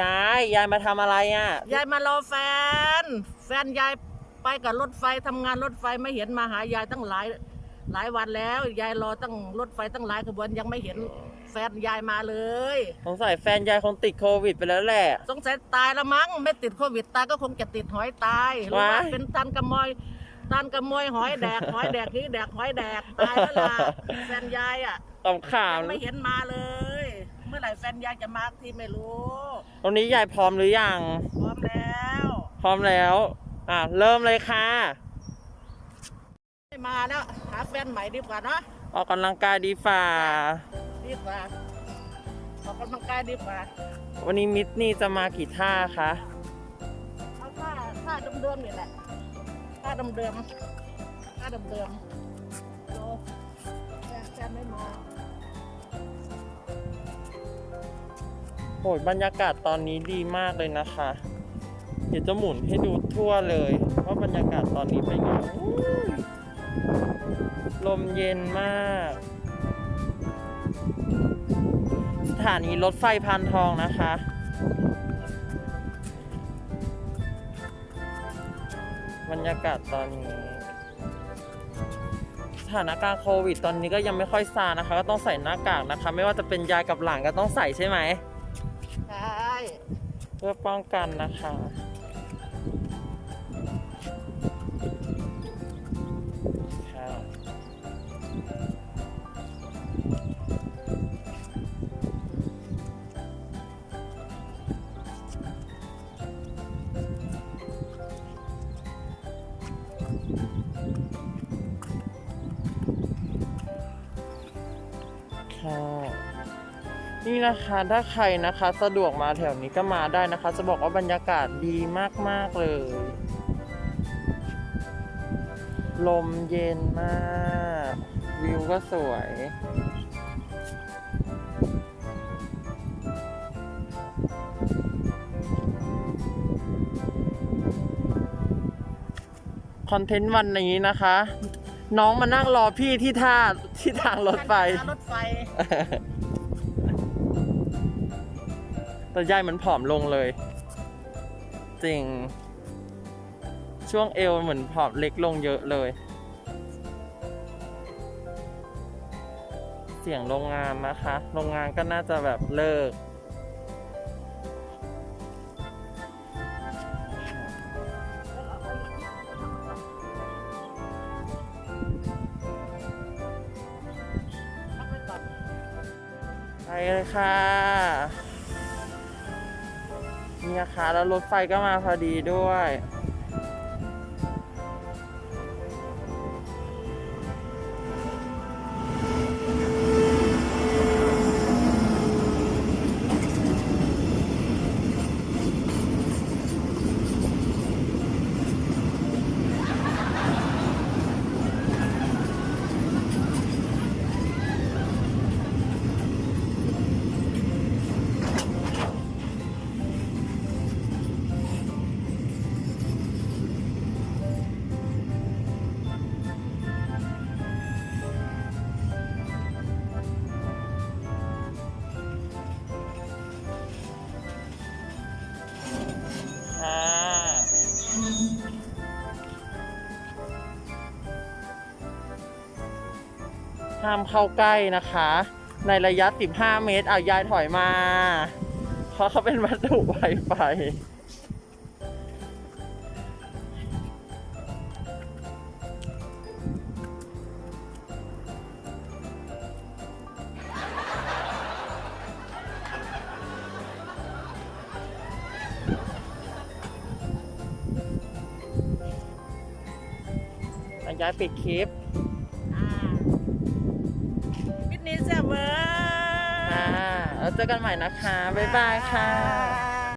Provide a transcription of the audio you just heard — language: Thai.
ยายยายมาทำอะไรอะ ยายมารอแฟน แฟนยายไปกับรถไฟทำงานรถไฟไม่เห็นมาหายายตั้งหลายหลายวันแล้ว ยายรอตั้งรถไฟตั้งหลายขบวนยังไม่เห็นแฟนยายมาเลย สงสัยแฟนยายคงติดโควิดไปแล้วแหละ สงสัยตายแล้วมั้งไม่ติดโควิดตายก็คงจะติดหอยตายหรือว่าว้ายเป็นตันกระมอยตันกระมอยหอยแดกหอยแดกนี้แดกหอยแดกตายแล้วล่ะแฟนยายอะตำข่าวยังไม่เห็นมาเลยเมื่อไหร่แฟนยายจะมาทีไม่รู้ตรงนี้ยายพร้อมหรือยัง พร้อมแล้ว พร้อมแล้ว อะเริ่มเลยค่ะไม่มาแล้วหาแฟนใหม่ดีกว่าเนอะออกกำลังกายดีฝ่า ดีกว่าออกกำลังกายดีกว่า วันนี้มิตรนี่จะมากี่ท่าคะเอาท่าท่าเดิมๆนี่แหละท่าเดิมๆท่าเดิมๆโอ้แฟนแฟนไม่มา โอ้ยบรรยากาศตอนนี้ดีมากเลยนะคะ เดี๋ยวจะหมุนให้ดูทั่วเลยว่าบรรยากาศตอนนี้เป็นไงลมเย็นมาก สถานีรถไฟพานทองนะคะ บรรยากาศตอนนี้ สถานการณ์โควิด ตอนนี้ก็ยังไม่ค่อยซานะคะ ก็ต้องใส่หน้ากากนะคะ ไม่ว่าจะเป็นยายกับหลานก็ต้องใส่ใช่ไหม เพื่อป้องกันนะคะค่ะค่ะ นี่นะคะถ้าใครนะคะสะดวกมาแถวนี้ก็มาได้นะคะ จะบอกว่าบรรยากาศดีมาก ๆ เลย ลมเย็นมาก วิวก็สวย คอนเทนต์วันนี้นะคะ น้องมานั่งรอพี่ที่ท่าที่ทางรถไฟ รถไฟ แต่ยายเหมือนผอมลงเลย จริง ช่วงเอวเหมือนผอมเล็กลงเยอะเลย เสียงโรงงานนะคะ โรงงานก็น่าจะแบบเลิกไปเลยค่ะ นี่นะคะ แล้วรถไฟก็มาพอดีด้วย ห้ามเข้าใกล้นะคะ ในระยะ 15 เมตรเอายายถอยมา เพราะเขาเป็นวัตถุไวไฟยายปิดคลิป พิทนี้เสียเบอร์ค่ะแล้วเจอกันใหม่นะคะ บ๊ายบายค่ะ